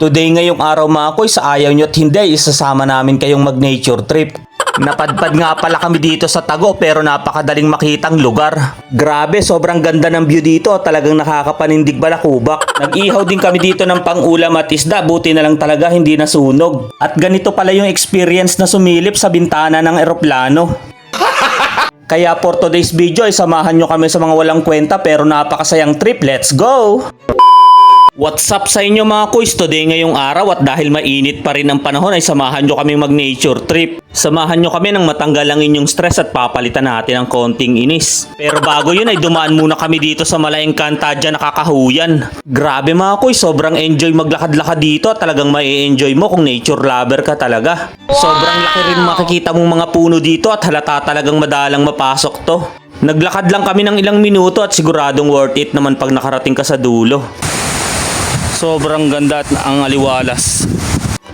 Today ngayong araw mga koy, sa ayaw nyo at hindi, isasama namin kayong mag-nature trip. Napadpad nga pala kami dito sa Tago pero napakadaling makitang lugar. Grabe, sobrang ganda ng view dito. Talagang nakakapanindig balakubak. Nag-ihaw din kami dito ng pang-ulam at isda. Buti na lang talaga hindi nasunog. At ganito pala yung experience na sumilip sa bintana ng eroplano. Kaya for today's video ay samahan nyo kami sa mga walang kwenta pero napakasayang trip. Let's go! What's up sa inyo mga kuys? Today ngayong araw at dahil mainit pa rin ang panahon ay samahan nyo kami mag nature trip. Samahan nyo kami ng matanggal ang inyong stress at papalitan natin ng konting inis. Pero bago yun ay dumaan muna kami dito sa Malayang Kantadya nakakahuyan. Grabe mga kuys, sobrang enjoy maglakad-lakad dito at talagang mai enjoy mo kung nature lover ka talaga. Sobrang laki rin makikita mong mga puno dito at halata talagang madalang mapasok to. Naglakad lang kami ng ilang minuto at siguradong worth it naman pag nakarating ka sa dulo. Sobrang ganda at ang aliwalas.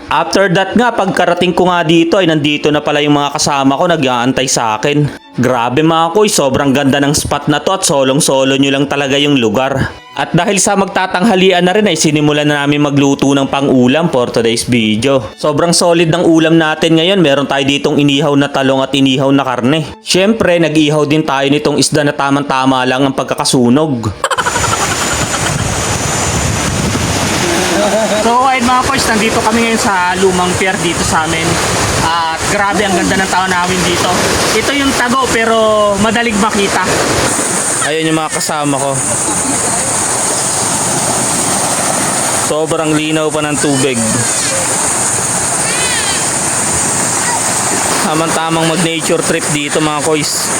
After that nga, pagkarating ko nga dito ay nandito na pala yung mga kasama ko nag-aantay sa akin. Grabe mga koy, sobrang ganda ng spot na to at solong-solo nyo lang talaga yung lugar. At dahil sa magtatanghalian na rin ay sinimulan na namin magluto ng pang-ulam for today's video. Sobrang solid ng ulam natin ngayon. Meron tayo ditong inihaw na talong at inihaw na karne. Siyempre, nag-ihaw din tayo nitong isda na tamang-tama lang ang pagkakasunog. So ayun mga boys, nandito kami ngayon sa Lumang Pier dito sa amin. At grabe ang ganda ng tao namin dito. Ito yung tago pero madalig makita. Ayun yung mga kasama ko. Sobrang linaw pa ng tubig. Tamang-tamang mag-nature trip dito mga koys.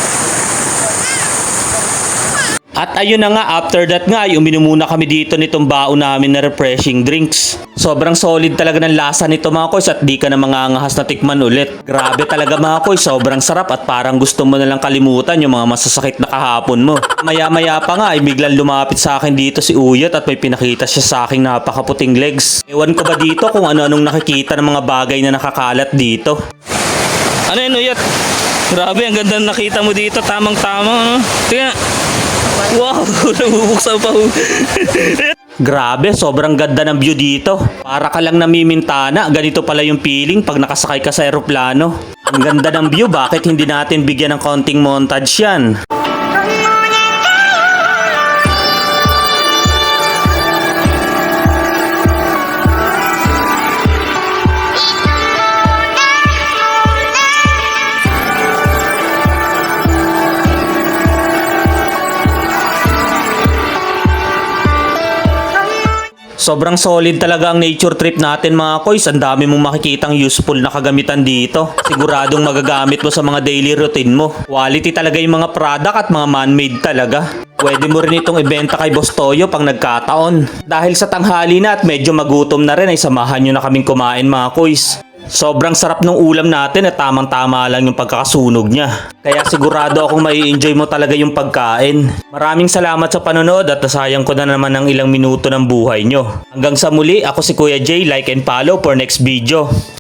At ayun na nga, after that nga, ay uminom muna kami dito nitong baon namin na refreshing drinks. Sobrang solid talaga ng lasa nito mga koys at di ka na mangangahas na tikman ulit. Grabe talaga mga koys, sobrang sarap at parang gusto mo na lang kalimutan yung mga masasakit na kahapon mo. Maya-maya pa nga ay biglang lumapit sa akin dito si Uyot at may pinakita siya sa aking napakaputing legs. Ewan ko ba dito kung ano-anong nakikita ng mga bagay na nakakalat dito. Ano yun Uyot? Grabe, ang ganda na nakita mo dito, tamang-tama. Ano? Tingnan. Wow, nabubuksan pa. Grabe, sobrang ganda ng view dito. Para ka lang namimintana, ganito pala yung feeling pag nakasakay ka sa eroplano. Ang ganda ng view, bakit hindi natin bigyan ng konting montage yan? Sobrang solid talaga ang nature trip natin mga koys. Ang dami mong makikitang useful na kagamitan dito. Siguradong magagamit mo sa mga daily routine mo. Quality talaga yung mga product at mga man-made talaga. Pwede mo rin itong ibenta kay Boss Toyo pang nagkataon. Dahil sa tanghali na at medyo magutom na rin ay samahan nyo na kaming kumain mga koys. Sobrang sarap ng ulam natin at tamang-tama lang yung pagkakasunog niya. Kaya sigurado akong mai enjoy mo talaga yung pagkain. Maraming salamat sa panonood at nasayang ko na naman ng ilang minuto ng buhay nyo. Hanggang sa muli, ako si Kuya Jay. Like and follow for next video.